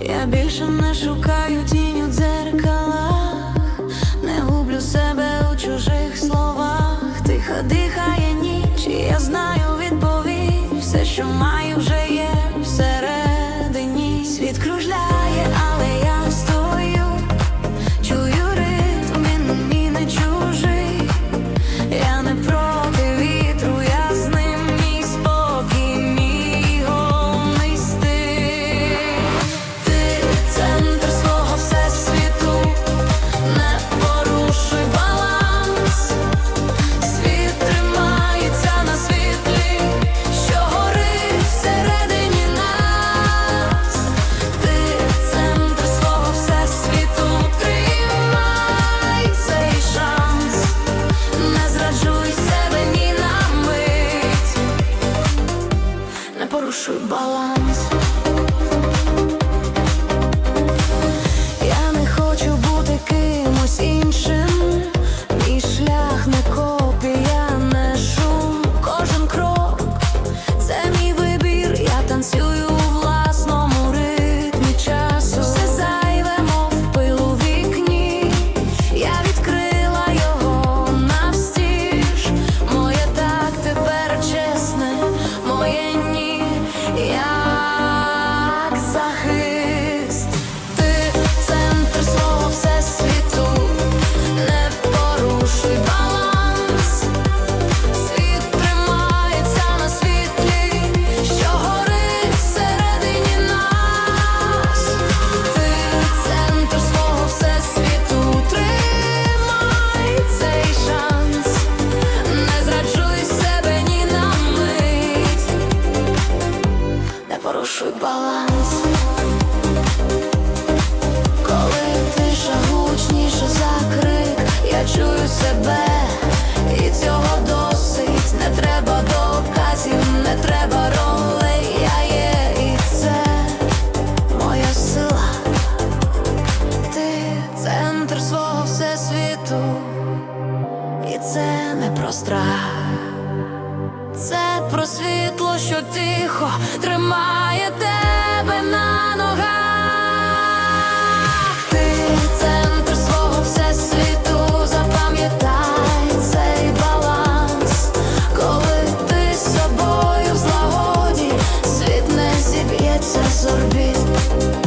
Я більше не шукаю тінь у дзеркалах, не гублю себе у чужих словах, тихо дихає ніч, і я знаю відповідь, все, що маю, вже є. balance. порушуй баланс, коли тиша гучніше за крик, я чую себе, і цього досить. Не треба доказів, не треба ролей, я є, і це моя сила, ти центр свого всесвіту, і це не про страх про світло, що тихо тримає тебе на ногах, ти центр свого всесвіту, запам'ятай цей баланс, коли ти з собою в злагоді, світ зіб'ється з орбіт.